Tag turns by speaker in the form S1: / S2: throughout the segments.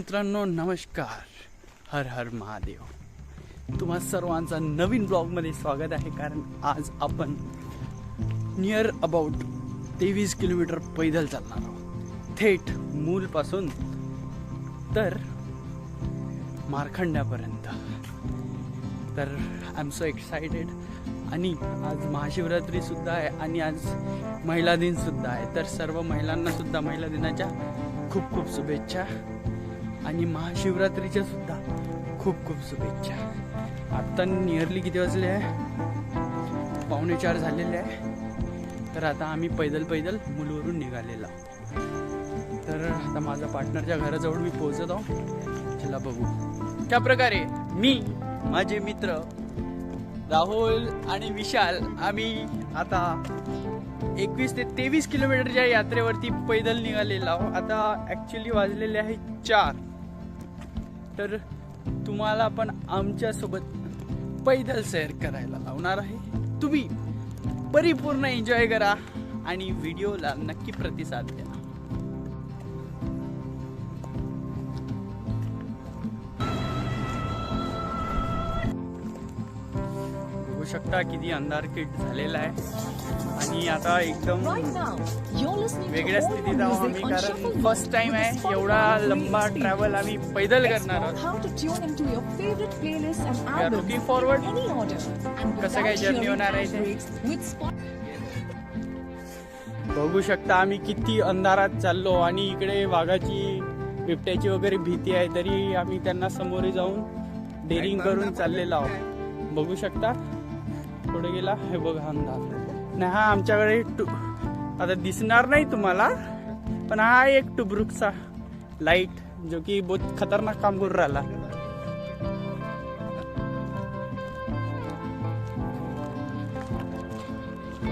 S1: मित्रांनो नमस्कार. हर हर महादेव. तुम्हा सर्वांचा नवीन ब्लॉगमध्ये स्वागत आहे कारण आज आपण नियर अबाउट तेवीस किलोमीटर पैदल चालणार आहोत. थेट मूलपासून तर मारखंड्यापर्यंत. तर आय एम सो एक्सायटेड आणि आज महाशिवरात्री सुद्धा आहे आणि आज महिला दिन सुद्धा आहे. तर सर्व महिलांना सुद्धा महिला दिनाच्या खूप खूप शुभेच्छा. आणि महाशिवरात्रीच्या सुद्धा खूप खूप शुभेच्छा. आत्ता नियरली किती वाजले आहे? पावणे चार झालेले आहे. तर आता आम्ही पैदल पैदल मुलवरून निघालेलो. तर आता माझ्या पार्टनरच्या घराजवळ मी पोहोचत आहो. चला बघू. त्या प्रकारे मी माझे मित्र राहुल आणि विशाल आम्ही आता एकवीस ते तेवीस किलोमीटरच्या यात्रेवरती पैदल निघालेलो आहो. आता ॲक्च्युली वाजलेले आहे चार. तर तुम्हाला पण आमच्यासोबत पैदल सैर करायला लावणार आहे. तुम्ही परिपूर्ण एन्जॉय करा आणि व्हिडिओला नक्की प्रतिसाद द्या. शकता किती अंधार किट झालेला आहे. आणि आता एकदम वेगळ्या स्थितीत आहोत आम्ही कारण फर्स्ट टाइम आहे एवढा लंबा ट्रॅव्हल आम्ही पैदल करणार आहोत.
S2: looking forward.
S1: कसं काय journey होणार आहे? बघू शकता आम्ही किती अंधारात चाललो आणि इकडे वाघाची बिबट्याची वगैरे भीती आहे तरी आम्ही त्यांना समोर जाऊन डेअरिंग करून चाललेलो आहोत. बघू शकता? पुढे गेला. हे बघा अंधार. नाही हा आमच्याकडे टू आता दिसणार नाही तुम्हाला पण हा एक टुब्रुकचा लाइट जो की बहुत खतरनाक काम करून राहिला.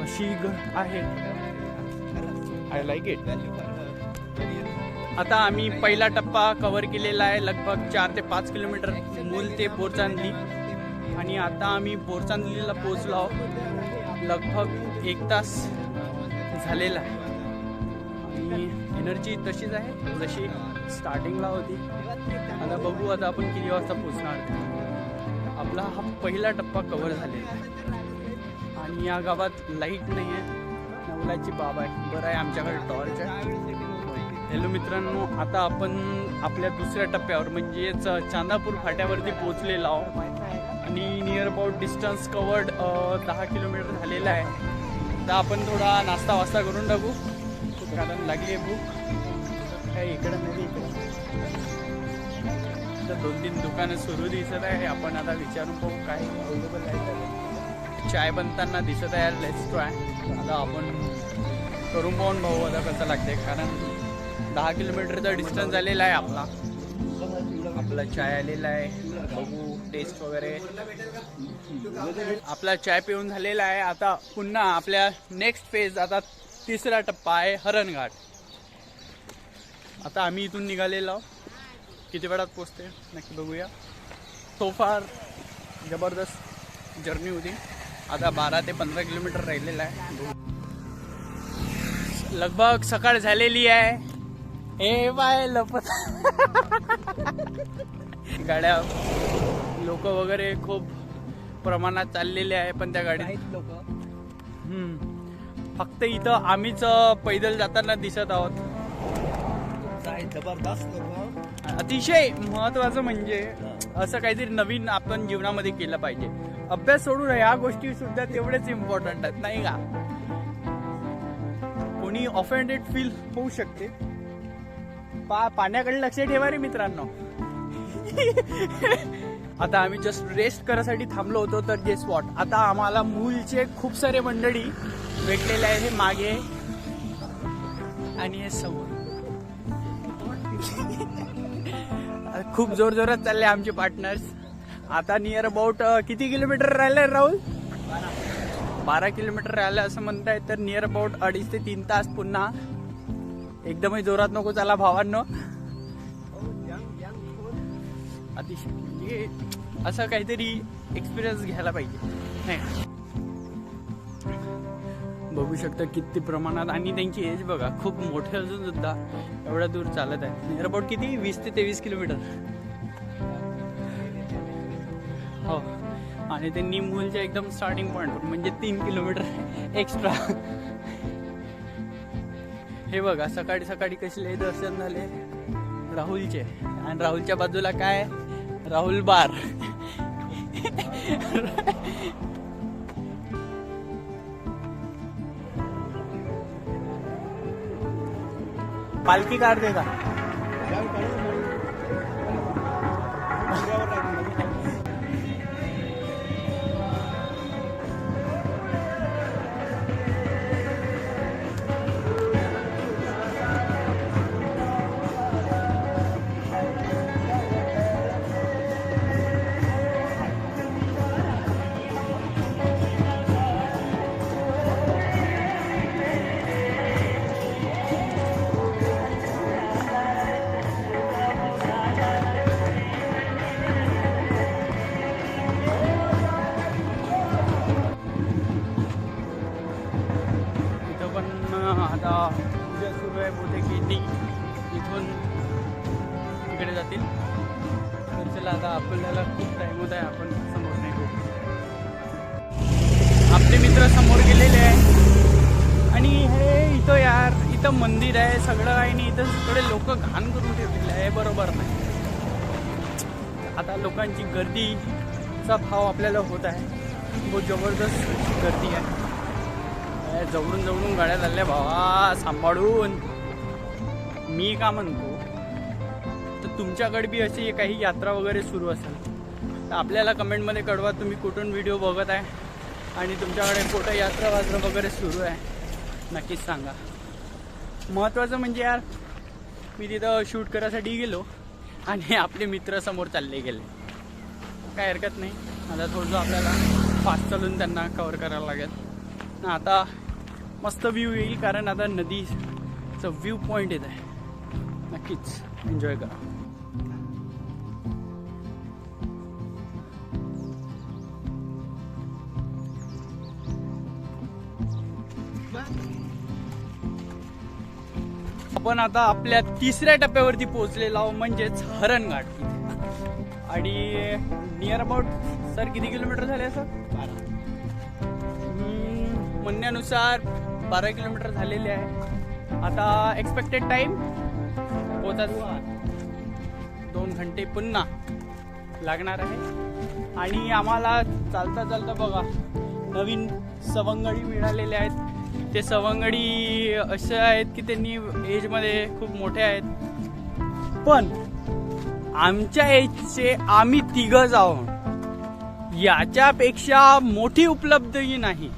S1: अशी आहे. आय लाईक इट आता आम्ही पहिला टप्पा कव्हर केलेला आहे लगभग चार ते पाच किलोमीटर मूल ते पोरचांदली. आणि आता आम्ही बोरचांदलीला पोहोचलो आहोत. लगभग एक तास झालेला. आहे आणि एनर्जी तशीच आहे. जशी स्टार्टिंगला होती. आता बघू आता आपण किती वाजता पोचणार आपला हा पहिला टप्पा कवर झालेला आहे. आणि या गावात लाइट नाही आहे नवलाची बाब आहे. बरं आहे आमच्याकडे टॉर्च आहे. हॅलो मित्रांनो आता आपण आपल्या दुसऱ्या टप्प्यावर म्हणजेच चांदापूर फाट्यावरती पोचलेलो आहोत. अबाउट डिस्टन्स कवर्ड दहा किलोमीटर झालेला आहे. तर आपण थोडा नाश्ता वास्ता करून टाकू कारण लागली आहे भूक. काही इकडं नाही इकडं तर दोन तीन दुकानं सुरू दिसत आहे. आपण आता विचारून पाहू काय अवेलेबल आहे चाय बनताना दिसत आहे. लेट्स ट्राय आता आपण करून पाहून भाऊ आता कसं लागते कारण दहा किलोमीटरचा डिस्टन्स आलेला आहे आपला. आपला चाय आलेला आहे. बघू. टेस्ट वगैरे. आपला चाय पिऊन झालेला आहे. आता पुन्हा आपल्या नेक्स्ट फेज आता तिसरा टप्पा आहे हरणघाट. आता आम्ही इथून निघालेलो. आहोत. किती वेळात पोचते नक्की बघूया. तो फार जबरदस्त जर्नी होती. आता बारा ते पंधरा किलोमीटर राहिलेलं आहे. लगभग सकाळ झालेली आहे. हे बाय लपत. गाड्या लोक वगैरे खूप प्रमाणात चाललेले आहे पण त्या गाडीत लोक. फक्त इथं आम्हीच पैदल जाताना दिसत आहोत.
S2: जबरदस्त
S1: अतिशय महत्वाचं म्हणजे असं काहीतरी नवीन आपण जीवनामध्ये केलं पाहिजे. अभ्यास सोडून ह्या गोष्टी सुद्धा तेवढेच इम्पॉर्टंट आहेत नाही का? कोणी ऑफेंडेड फील होऊ शकते. पा पाण्याकडे लक्ष ठेवा रे मित्रांनो. आता आम्ही जस्ट रेस्ट करायसाठी थांबलो होतो तर जे स्पॉट आता आम्हाला मूलचे खूप सारे मंडळी भेटलेले आहे हे मागे आणि हे समोर. खूप जोर जोरात चालले आमचे पार्टनर्स आता नियर अबाउट किती किलोमीटर राहिले राहुल? बारा किलोमीटर राहिलं असं म्हणताय तर नियर अबाउट अडीच ते तीन तास पुन्हा. एकदमही जोरात नको चला भावांनो. अतिशय. म्हणजे असं काहीतरी एक्सपिरियन्स घ्यायला पाहिजे. नाही. बघू शकता किती प्रमाणात. आणि त्यांची एज बघा खूप मोठे अजून सुद्धा एवढ्या दूर चालत आहे. एअरपोर्ट किती? वीस ते तेवीस किलोमीटर. हो. आणि ते निमूलच्या एकदम स्टार्टिंग पॉईंट म्हणजे तीन किलोमीटर एक्स्ट्रा हे बघा सकाळी सकाळी कसले दर्शन झाले. राहुलचे. आणि राहुलच्या बाजूला काय? राहुल बार. पालखी काढते का बहुतेक की इथून तिकडे जातील. तर चला आता आपल्याला खूप टाईम होत आहे आपण समोर नाही घेऊ आपले मित्र समोर गेलेले आहे आणि हे इथं यार इथं मंदिर आहे सगळं आहे आणि इथं सगळे लोक घाण करून ठेवलेले आहे. बरोबर नाही. आता लोकांची गर्दीचा भाव आपल्याला होत आहे. बहुत जबरदस्त गर्दी आहे. जवळून जवळून गाड्या चालल्या भावा सांभाळून. मी का म्हणतो? तर तुमच्याकडे बी अशी काही यात्रा वगैरे सुरू असेल तर आपल्याला कमेंटमध्ये कळवा तुम्ही कुठून व्हिडिओ बघत आहे आणि तुमच्याकडे कुठं यात्रा वात्रा वगैरे सुरू आहे नक्कीच सांगा. महत्त्वाचं म्हणजे यार मी तिथं शूट करायसाठी गेलो आणि आपले मित्र समोर चालले गेले. काय हरकत नाही आता थोडंसं आपल्याला फास्ट चालून त्यांना कवर करायला लागेल. ना आता मस्त व्ह्यू येईल कारण आता नदीचं व्ह्यू पॉईंट येत आहे. नक्कीच. एन्जॉय करा. आपण आता आपल्या तिसऱ्या टप्प्यावरती पोहोचलेलो आहोत म्हणजेच Harangh at near about sir किती किलोमीटर झाले सर म्हणण्यानुसार बारा किलोमीटर झालेले आहे. आता एक्सपेक्टेड टाइम पोचायचा दोन घंटे पुन्हा लागणार आहे. आणि आम्हाला चालता चालता बघा नवीन सवंगडी मिळालेले आहेत. ते सवंगडी असे आहेत की त्यांनी एजमध्ये खूप मोठे आहेत. पण आमच्या एजचे आम्ही तिघच आहोत. याच्यापेक्षा मोठी उपलब्धही नाही.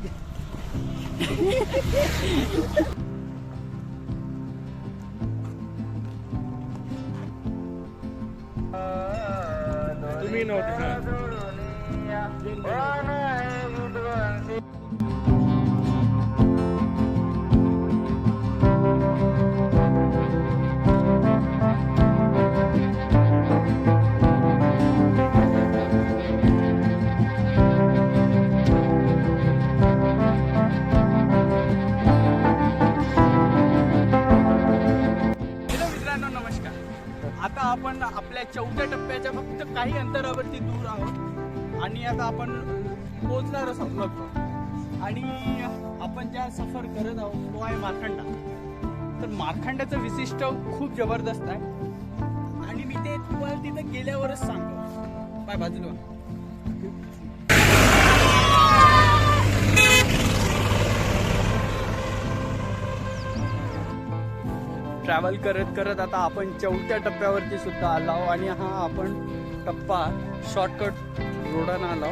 S1: आपण आपल्या चौथ्या टप्प्याच्या फक्त काही अंतरावरती दूर आहोत. आणि आता आपण पोहोचणारच आहोत आणि आपण ज्या सफर करत आहोत तो आहे मार्खंडा. तर मार्खंडाचं विशिष्ट खूप जबरदस्त आहे. आणि मी ते तुम्हाला तिथं गेल्यावरच सांगतो. बाय बाजूला ट्रॅव्हल करत करत आता आपण चौथ्या टप्प्यावरती सुद्धा आलो आहो आणि हा आपण टप्पा शॉर्टकट रोडानं आलो.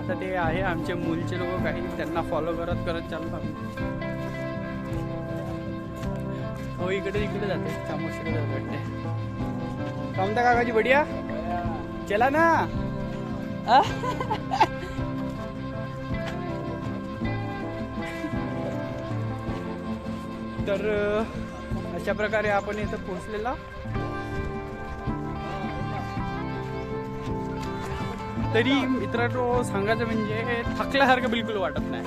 S1: आता ते आहे आमचे मूलचे लोक काही त्यांना फॉलो करत करत चाललो हो इकडे इकडे जाते. चामोशीकडे जाते वाटते कामता काकाची बढिया? चला ना. तर अशा प्रकारे आपण इथं पोहोचलेला. तरी मित्रांनो सांगायचं म्हणजे थकल्यासारखं बिलकुल वाटत नाही.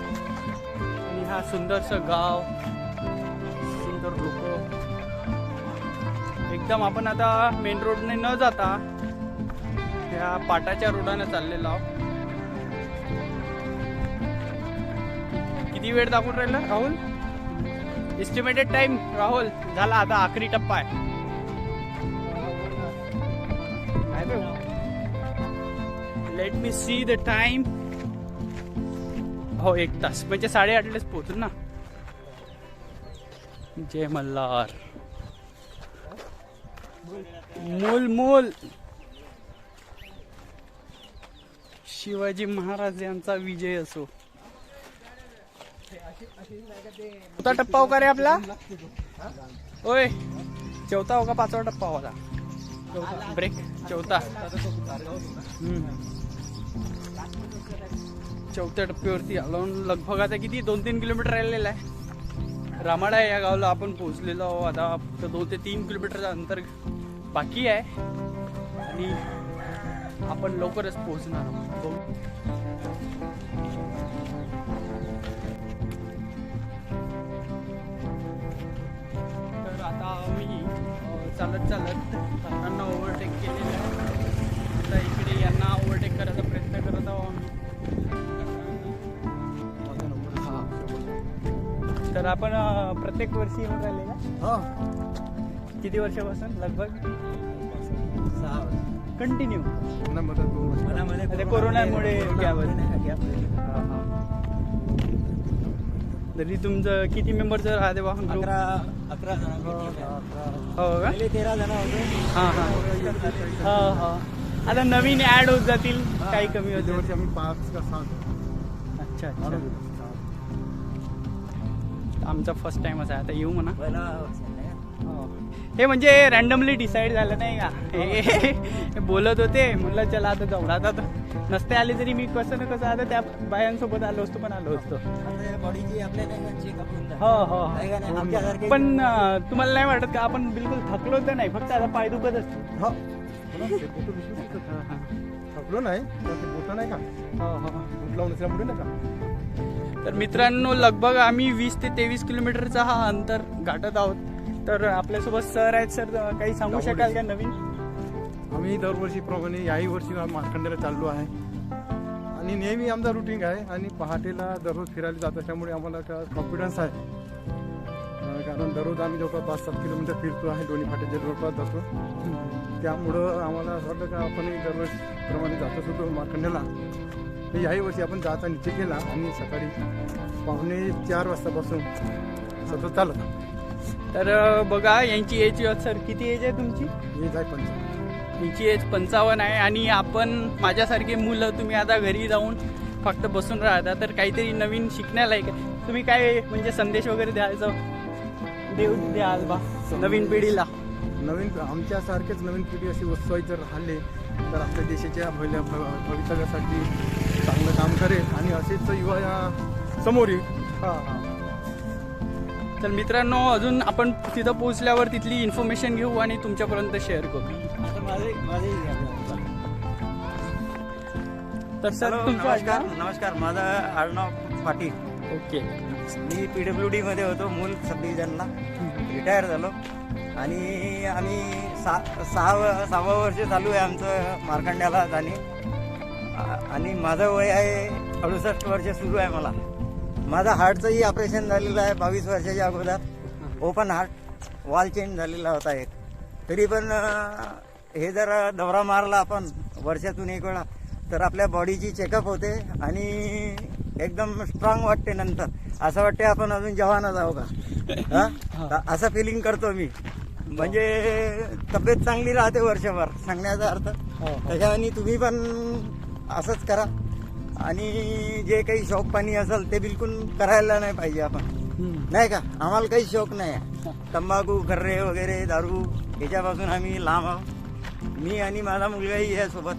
S1: आणि हा सुंदरसं गाव सुंदर लोक. एकदम आपण आता मेन रोडने न जाता ह्या पाटाच्या रोडाने चाललेलो आहोत. किती वेळ दाखवून राहिला राहुल? एस्टिमेटेड टाइम राहुल झाला आता आखरी टप्पा आहे. Let me see the time हो एक तास. म्हणजे साडेआठलाच पोहोचू ना? जय मल्हार. मूल मूल. शिवाजी महाराज यांचा विजय असो. चौथा टप्पा हो रे आपला? होय चौथा हो का पाचवा टप्पा होता. चौथा. ब्रेक. चौथा. हम्म. चौथ्या टप्प्यावरती आलो. लगभग आता किती? दोन तीन किलोमीटर राहिलेलं आहे. रामाडा या गावाला आपण पोहोचलेलो आहो आता फक्त दोन ते तीन किलोमीटरचं अंतर बाकी आहे. आणि आपण लवकरच पोहोचणार आहोत. तर आता मी चालत चालत त्यांना ओव्हरटेक केलेलं आहे. आता इकडे यांना ओव्हरटेक करायचा प्रयत्न करत आहोत आपण अ, प्रत्येक वर्षी येऊन राहिले का किती वर्षापासून? लगभग? कंटिन्यू आता कोरोनामुळे gap आहे. तरी तुमचं किती मेंबरचं राहते बा group?
S3: अकरा अकरा जण
S1: हो का?
S3: पहिले तेरा जण होते.
S1: हा हा. हा हा. आता नवीन ऍड होत जातील. काही कमी होते
S4: वर्षी आम्ही पाच का सहा
S1: अच्छा अच्छा. आमचा फर्स्ट टाइमच आहे. आता येऊ म्हणा.
S3: का?
S1: हो. हे. म्हणजे रॅन्डमली डिसाईड झालं नाही का? हे. हे बोलत होते. म्हणलं चला आता जाऊ आता. तर नसते आले तरी मी कसं ना कसं आता त्या बायांसोबत आलो असतो पण आलो असतो. हो हो. पण तुम्हाला नाही वाटत का आपण बिलकुल थकलो तर नाही? फक्त आता पाय दुखत असतो
S4: हा. थकलो नाही का?
S1: हो हो.
S4: लावून असल्यामुळे नाही का?
S1: तर मित्रांनो लगभग आम्ही वीस ते तेवीस किलोमीटरचा हा अंतर गाठत आहोत. तर आपल्यासोबत सर आहेत. सर काही सांगू शकाल का नवीन?
S4: आम्ही दरवर्षीप्रमाणे याही वर्षी मार्कंडेला चाललो आहे. आणि नेहमी आमचा रुटीन आहे आणि पहाटेला दररोज फिरायला जात असल्यामुळे आम्हाला का कॉन्फिडन्स आहे. कारण दररोज आम्ही जवळपास पाच सात किलोमीटर फिरतो आहे. दोन्ही फाट्याच्या जवळपास जातो. त्यामुळं आम्हाला असं वाटतं का आपण दरवर्षीप्रमाणे जातच होतो मार्कंडेला. तर याही वर्षी आपण जायचा निश्चय केला आणि सकाळी पावणे चार वाजतापासून सतत चालत.
S1: तर बघा यांची एज सर किती एज आहे तुमची?
S4: हे जाय पंच
S1: यांची एज पंचावन्न आहे आणि आपण माझ्यासारखे मुलं तुम्ही आता घरी जाऊन फक्त बसून राहता तर काहीतरी नवीन शिकण्यालायक आहे. तुम्ही काय म्हणजे संदेश वगैरे द्यायचं? देऊ द्याल बा नवीन पिढीला.
S4: नवीन आमच्यासारखेच नवीन पिढी अशी जर राहिले तर आपल्या देशाच्या भवितव्यासाठी चांगलं काम करेल आणि असेच युवा या समोर येईल.
S1: हा हा. तर मित्रांनो अजून आपण तिथं पोहोचल्यावर तिथली इन्फॉर्मेशन घेऊ आणि तुमच्यापर्यंत शेअर करू. तर सर तुमचं
S3: नमस्कार? नमस्कार. माझं आडनाव पाटील.
S1: ओके.
S3: मी पी डब्ल्यू डी मध्ये होतो मूल सब डिव्हिजनला रिटायर झालो. आणि आम्ही सहा व- सहावं वर्ष चालू आहे आमचं मार्कंड्याला जाणे. आणि माझं वय आहे अडुसष्ट वर्ष सुरू आहे मला. माझं हार्टचंही ऑपरेशन झालेलं आहे बावीस वर्षाच्या अगोदर. ओपन हार्ट वॉल चेंज झालेला होता एक. तरी पण हे जर दौरा मारला आपण वर्षातून एक वेळा. तर आपल्या बॉडीची चेकअप होते आणि एकदम स्ट्रॉंग वाटते नंतर. असं वाटते आपण अजून जवानच आहो का? हा? असं फिलिंग करतो मी. म्हणजे तब्येत चांगली राहते वर्षभर सांगण्याचा अर्थ.
S1: हो,
S3: त्याच्याने तुम्ही पण असंच करा. आणि जे काही शौक पाणी असेल ते बिलकुल करायला नाही पाहिजे आपण. नाही का? आम्हाला काही शौक नाही आहे. तंबाखू खर्रे वगैरे दारू याच्यापासून आम्ही लांब आहोत. मी आणि माझा मुलगाही आहे सोबत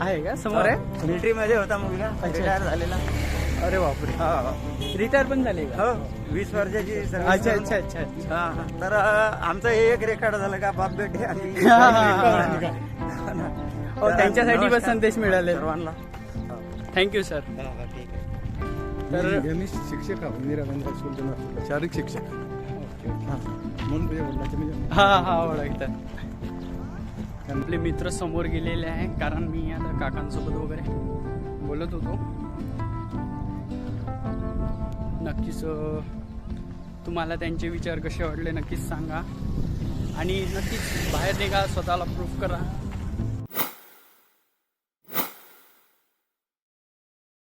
S1: आहे का? समोर आहे?
S3: मिलिटरी मध्ये होता मुलगा. रिटायर झालेला.
S1: अरे बापरे.
S3: हो.
S1: रिटायर पण झाले का?
S3: हो. वीस वर्षाची
S1: अच्छा. अच्छा अच्छा.
S3: हा, हा. तर आमचं हे एक रेकॉर्ड झालं का? बाप बेटे आणि
S1: हा, त्यांच्यासाठी पण संदेश मिळाले.
S3: सर्वांना.
S1: थँक्यू सर
S3: हा, हा, ठीक आहे.
S1: तर
S4: मी शिक्षक इंदिरा गांधी शारीरिक शिक्षक. हां. म्हणून तुझ्या वडिलाचे म्हणजे
S1: हा हा ओळखतात आपले मित्र समोर गेलेले आहे कारण मी आता काकांसोबत वगैरे बोलत होतो. नक्कीच तुम्हाला त्यांचे विचार कसे वाटले नक्कीच सांगा. आणि नक्कीच बाहेर निघा स्वतःला प्रूफ करा.